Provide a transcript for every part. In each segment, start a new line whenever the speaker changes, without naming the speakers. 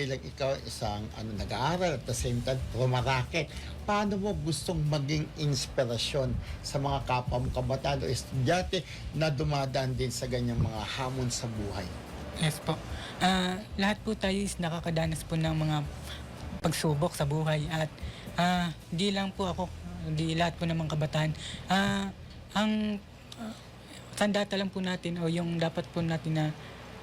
bilang ikaw isang ano, nag-aaral at the same time rumaraket, paano mo gustong maging inspirasyon sa mga kapwa mo kabataan o estudyante na dumadaan din sa ganyang mga hamon sa buhay?
Yes po. Ah, lahat po tayo is nakakadanas po ng mga pagsubok sa buhay at ah, hindi lang po ako, hindi lahat po ng mga kabataan. Ah, ang uh, sandata lang po natin o yung dapat po natin na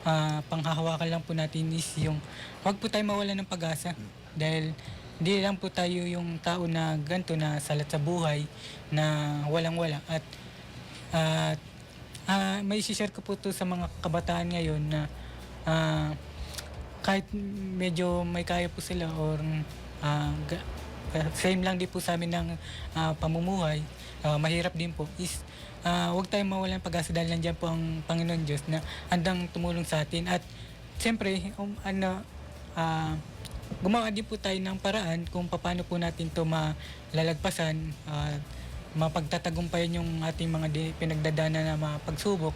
ah, panghahawakan lang po natin is yung wag po tayo mawala ng pag-asa. Dahil hindi lang po tayo yung tao na ganito na salat sa buhay na walang-wala. At at ah, may share ko po to sa mga kabataan ngayon na ah, kahit medyo may kaya po sila or ah, same lang din po sa amin ng ah, pamumuhay, ah, mahirap din po, is ah, huwag tayong mawalan pag-asa dahil nandiyan po ang Panginoon Diyos na andang tumulong sa atin. At siyempre, um, ano, ah, gumawa din po tayo ng paraan kung paano po natin to malalagpasan at mapagtatagumpayan yung ating mga di, pinagdadaanan na mga pagsubok.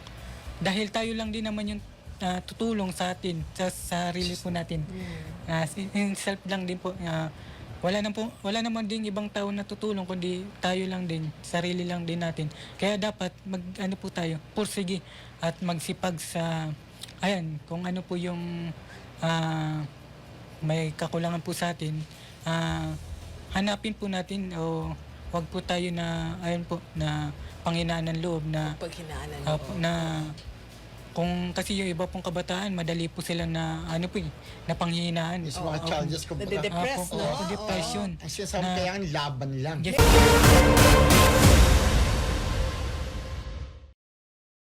Dahil tayo lang din naman yung ah, tutulong sa atin sa sarili po natin. In self lang din po ah, wala na po wala naman din ibang tao na tutulong kundi tayo lang din sarili lang din natin. Kaya dapat mag ano po tayo pursige at magsipag sa ayan kung ano po yung ah, may kakulangan po sa atin, ah, hanapin po natin o wag po tayo na, ayun po, na panghinaan ng loob na,
Paghinaan
ah, po- na kung kasi yung iba pong kabataan, madali po sila na, ano po eh, na panghihinaan.
Yung mga challenges ko
Nade-depress, no?
oo, depression.
Ang sinasabi
Na-
kaya ang laban lang.
Yes.